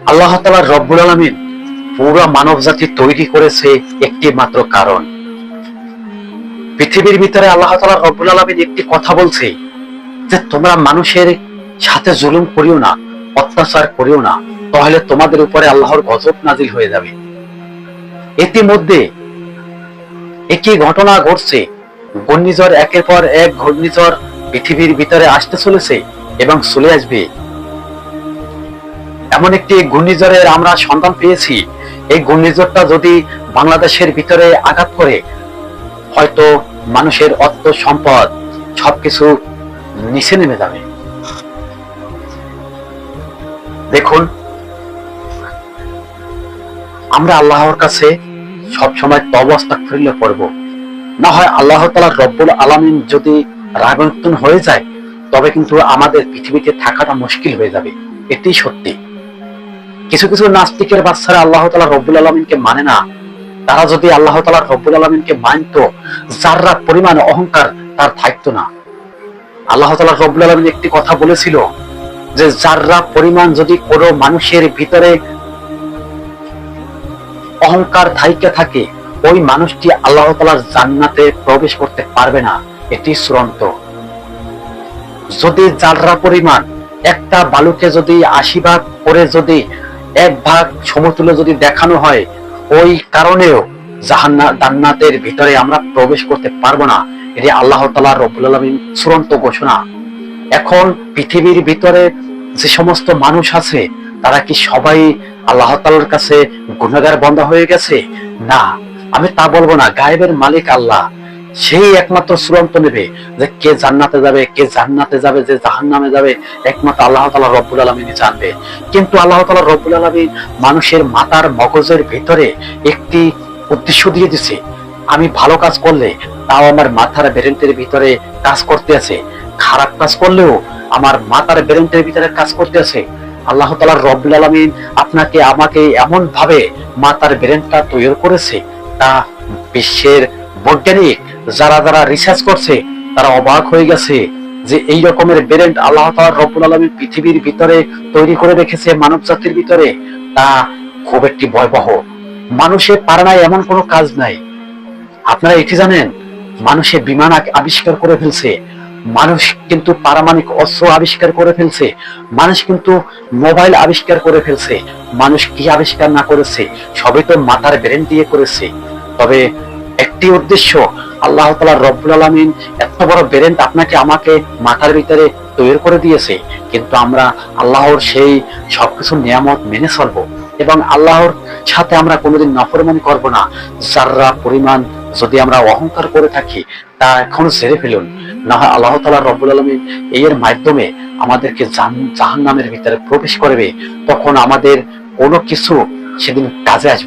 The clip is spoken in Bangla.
আল্লাহ তালা রব্বুল আলমিন পুরো মানব জাতি তৈরি করেছে একটি মাত্র কারণ। পৃথিবীর ভিতরে আল্লাহ তালা রব্বুল আলমিন একটি কথা বলছে যে, তোমরা মানুষের সাথে জুলুম করিও না, অত্যাচার করিও না, তাহলে তোমাদের উপরে আল্লাহর গজব নাজিল হয়ে যাবে। ইতিমধ্যে একই ঘটনা ঘটছে। ঘূর্ণিঝড় একের পর এক ঘূর্ণিঝড় পৃথিবীর ভিতরে আসতে চলেছে এবং চলে আসবে। এমন একটি ঘূর্ণিঝড়ের আমরা সন্ধান পেয়েছি। এই ঘূর্ণিঝড়টা যদি বাংলাদেশের ভিতরে আঘাত করে, হয়তো মানুষের অর্থ সম্পদ সবকিছু নিচে নেমে যাবে। দেখুন, আমরা আল্লাহর কাছে সব সময় তবস্তা ফিরলে পড়ব। না হয় আল্লাহ তালা রব্বুল আলমিন যদি রাগান্বিত হয়ে যায়, তবে কিন্তু আমাদের পৃথিবীতে থাকাটা মুশকিল হয়ে যাবে। এটি সত্যি। কিছু কিছু নাস্তিকের বাচ্চারা আল্লাহ তালা রব্বুল আলমিনকে মানে না। তারা যদি আল্লাহ তালা রব্বুল আলমিনকে মানত, যাররা পরিমাণ অহংকার, তার থাকতো না। আল্লাহ তালা রব্বুল আলমিন একটি কথা বলেছিল যে, যাররা পরিমাণ যদি কোনো মানুষের ভিতরে অহংকার থাইকে থাকে, ওই মানুষটি আল্লাহ তালার জান্নাতে প্রবেশ করতে পারবে না। এটি চূড়ান্ত। যদি যাররা পরিমাণ একটা বালুকে যদি আশীর্বাদ করে যদি এক ভাগ সমতুল্য যদি দেখানো হয়, ওই কারণেও জাহান্না, জান্নাতের ভিতরে আমরা প্রবেশ করতে পারব না। এটি আল্লাহ তালা রবুল আলমিন চূড়ান্ত ঘোষণা। এখন পৃথিবীর ভিতরে যে সমস্ত মানুষ আছে, তারা কি সবাই আল্লাহ তালার কাছে গুণাগার বন্ধ হয়ে গেছে? না, আমি তা বলব না। গায়েবের মালিক আল্লাহ। সেই একমাত্র চূড়ান্ত নেবে যে কে জান্নাতে যাবে, কে জান্নাতে যাবে, যে জাহান নামে যাবে, একমাত্র আল্লাহ তালা রব্বুল আলমিনই জানবে কিন্তু আল্লাহ তালা রব্বুল আলমিন মানুষের মাতার মগজের ভিতরে একটি উদ্দেশ্য দিয়ে দিছে, আমি ভালো কাজ করলে তাও আমার মাথার ব্রেন্টের ভিতরে কাজ করতে আছে, খারাপ কাজ করলেও আমার মাতার ব্রেন্টের ভিতরে কাজ করতে আছে। আল্লাহ তালা রব্বুল আলমিন আপনাকে আমাকে এমন ভাবে মাতার ব্রেনটা তৈরি করেছে, তা বিশ্বের বৈজ্ঞানিক যারা যারা রিসার্চ করছে, তারা অবাক হয়ে গেছে যে এই রকমের ব্রেন আল্লাহ তালা রব্বুল আলমিন পৃথিবীর ভিতরে তৈরি করে রেখেছে, মানব জাতির ভিতরে, তা খুব একটি ভয়াবহ। মানুষের পারে নাই এমন কোনো কাজ নাই। আপনারা এটি জানেন মানুষের বিমান আবিষ্কার করে ফেলছে। মানুষ কিন্তু পারমাণবিক অস্ত্র আবিষ্কার করে ফেলছে। মানুষ কিন্তু মোবাইল আবিষ্কার করে ফেলছে। মানুষ কি আবিষ্কার না করেছে, সবই তো মাথার ব্রেন দিয়ে করেছে। তবে একটি উদ্দেশ্য, আল্লাহ তালা রব্বুল আলমিন এত বড় ব্রেন আপনাকে আমাকে মাথার ভিতরে তৈরি করে দিয়েছে। কিন্তু আমরা আল্লাহর সেই সবকিছু নিয়ামত মেনে চলবো এবং আল্লাহর সাথে আমরা কোনোদিন নফরমানি করব না। যাররা পরিমাণ যদি আমরা অহংকার করে থাকি, তা এখন ছেড়ে ফেলুন। না হয় আল্লাহ তালা রব্বুল আলমিন এর মাধ্যমে আমাদেরকে জাহান নামের ভিতরে প্রবেশ করবে, তখন আমাদের কোনো কিছু সেদিন কাজে আসবে